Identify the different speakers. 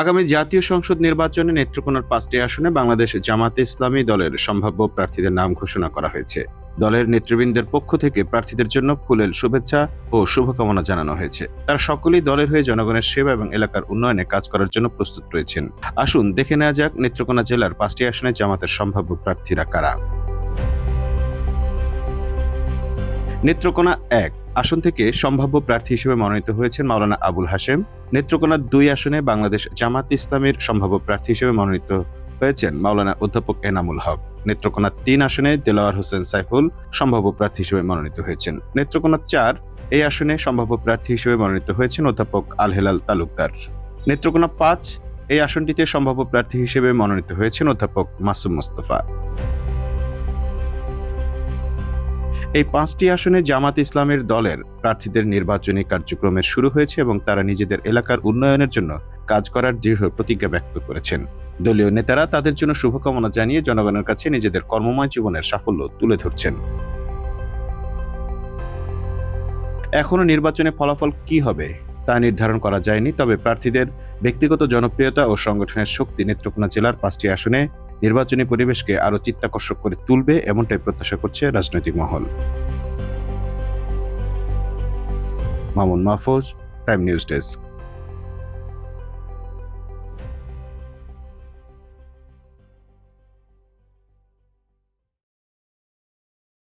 Speaker 1: আগামী জাতীয় সংসদ নির্বাচনে নেত্রকোনার পাঁচটি আসনে বাংলাদেশ জামাতে ইসলামী দলের সম্ভাব্য প্রার্থীদের নাম ঘোষণা করা হয়েছে। দলের নেতৃবৃন্দের পক্ষ থেকে প্রার্থীদের জন্য ফুলেল শুভেচ্ছা ও শুভকামনা জানানো হয়েছে। তারা সকলেই দলের হয়ে জনগণের সেবা এবং এলাকার উন্নয়নে কাজ করার জন্য প্রস্তুত রয়েছেন। আসুন, দেখে নেওয়া যাক নেত্রকোনা জেলার পাঁচটি আসনে জামাতের সম্ভাব্য প্রার্থীরা কারা। নেত্রকোনা এক আসন থেকে সম্ভাব্য প্রার্থী হিসেবে মনোনীত হয়েছেন মাওলানা আবুল হাশেম। নেত্রকোনা দুই আসনে বাংলাদেশ জামাত ইসলামের সম্ভাব্য প্রার্থী হিসেবে মনোনীত হয়েছেন মাওলানা অধ্যাপক এনামুল হক। নেত্রকোনা তিন আসনে দেলোয়ার হোসেন সাইফুল সম্ভাব্য প্রার্থী হিসেবে মনোনীত হয়েছেন। নেত্রকোনা চার, এই আসনে সম্ভাব্য প্রার্থী হিসেবে মনোনীত হয়েছেন অধ্যাপক আল হেলাল তালুকদার। নেত্রকোনা পাঁচ, এই আসনটিতে সম্ভাব্য প্রার্থী হিসেবে মনোনীত হয়েছেন অধ্যাপক মাসুম মোস্তফা। এই পাঁচটি আসনে জামাত ইসলামের দলের প্রার্থীদের নির্বাচনী কার্যক্রমের শুরু হয়েছে এবং তারা নিজেদের এলাকার উন্নয়নের জন্য কাজ করার দৃঢ় প্রতিজ্ঞা ব্যক্ত করেছেন। দলীয় নেতারা তাদের জন্য শুভকামনা জানিয়ে জনগণের কাছে নিজেদের কর্মময় জীবনের সাফল্য তুলে ধরছেন। এখনও নির্বাচনে ফলাফল কি হবে তা নির্ধারণ করা যায়নি, তবে প্রার্থীদের ব্যক্তিগত জনপ্রিয়তা ও সংগঠনের শক্তি নেত্রকোনা জেলার পাঁচটি আসনে নির্বাচনী পরিবেশকে আরও চিত্তাকর্ষক করে তুলবে এমনটাই প্রত্যাশা করছে রাজনৈতিক মহল। Mamun Mahfuz time news desk